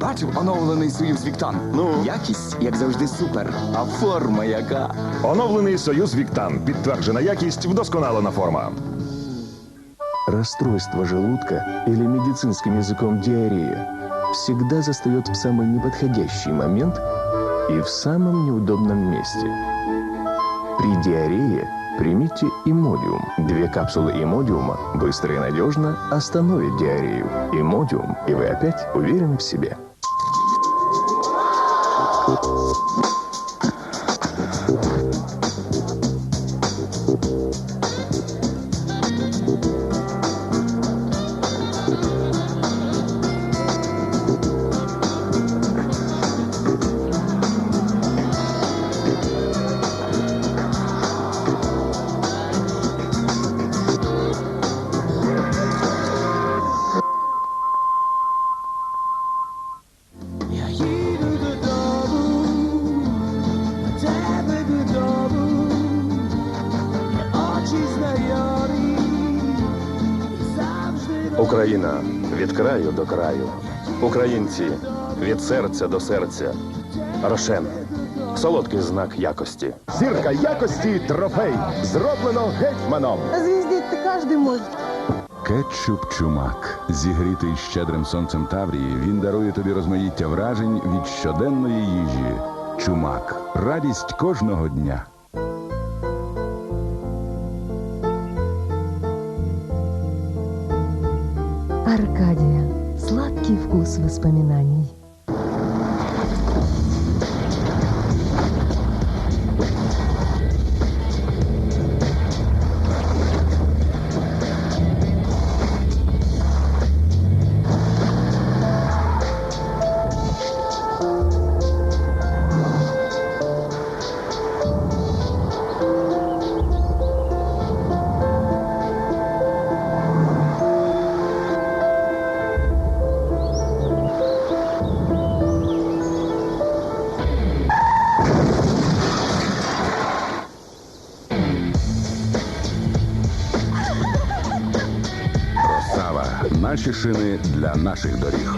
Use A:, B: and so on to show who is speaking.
A: Бачив оновлений Союз Віктан.
B: Ну?
A: Якість, як завжди, супер. А форма яка.
C: Оновленный «Союз Виктан». Підтверджена якість, вдосконалена форма.
D: Расстройство желудка или медицинским языком диарея всегда застает в самый неподходящий момент и в самом неудобном месте. При диарее примите имодиум. Две капсулы имодиума быстро и надежно остановят диарею. Имодиум, и вы опять уверены в себе.
E: Я
C: Україна від краю до краю. Українці від серця до серця. Рошен. Солодкий знак якості.
B: Зірка якості трофей. Зроблено гетьманом.
F: Звездить-то каждый может.
G: Кетчуп чумак. Зігрітий щедрим сонцем Таврії, він дарує тобі розмаїття вражень від щоденної їжі. Чумак. Радість кожного дня.
H: Аркадия. Сладкий вкус воспоминаний.
G: Росава. Наші шини для наших доріг.